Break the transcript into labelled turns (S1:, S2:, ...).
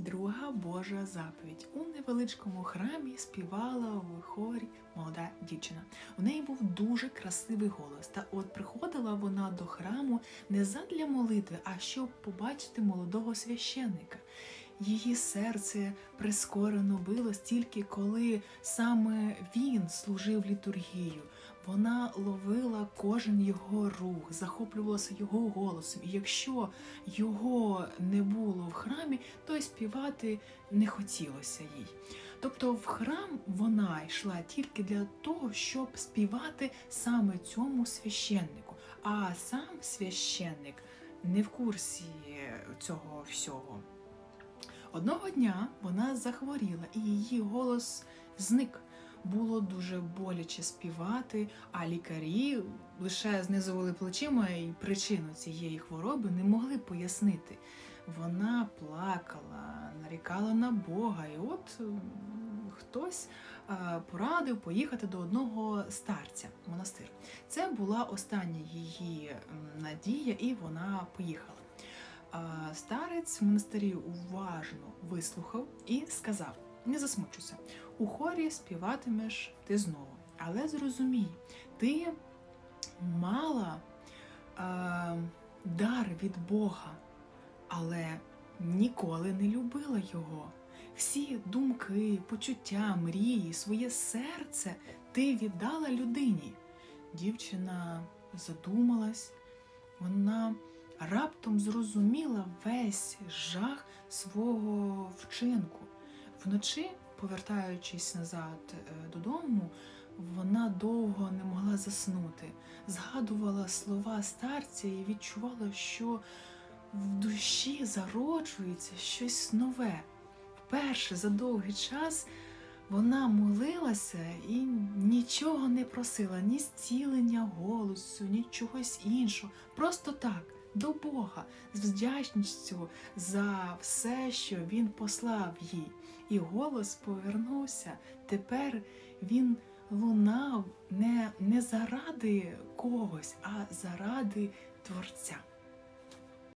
S1: Друга Божа заповідь. У невеличкому храмі співала в хорі молода дівчина. У неї був дуже красивий голос. Та от приходила вона до храму не задля молитви, а щоб побачити молодого священника. Її серце прискорено билось тільки коли саме він служив літургію. Вона ловила кожен його рух, захоплювалася його голосом. І якщо його не було в храмі, то й співати не хотілося їй. Тобто в храм вона йшла тільки для того, щоб співати саме цьому священнику. А сам священник не в курсі цього всього. Одного дня вона захворіла, і її голос зник. Було дуже боляче співати, а лікарі лише знизували плечима і причину цієї хвороби не могли пояснити. Вона плакала, нарікала на Бога, і от хтось порадив поїхати до одного старця в монастир. Це була остання її надія, і вона поїхала. Старець монастирі уважно вислухав і сказав: не засмучуйся, у хорі співатимеш ти знову. Але зрозумій, ти мала е, дар від Бога, але ніколи не любила його. Всі думки, почуття, мрії, своє серце ти віддала людині. Дівчина задумалась, вона раптом зрозуміла весь жах свого вчинку. Вночі, повертаючись назад е, додому, вона довго не могла заснути, згадувала слова старця і відчувала, що в душі зароджується щось нове. Вперше за довгий час вона молилася і нічого не просила, ні зцілення голосу, ні чогось іншого. Просто так, до Бога, з вдячністю за все, що він послав їй. І голос повернувся. Тепер він лунав не, не заради когось, а заради Творця.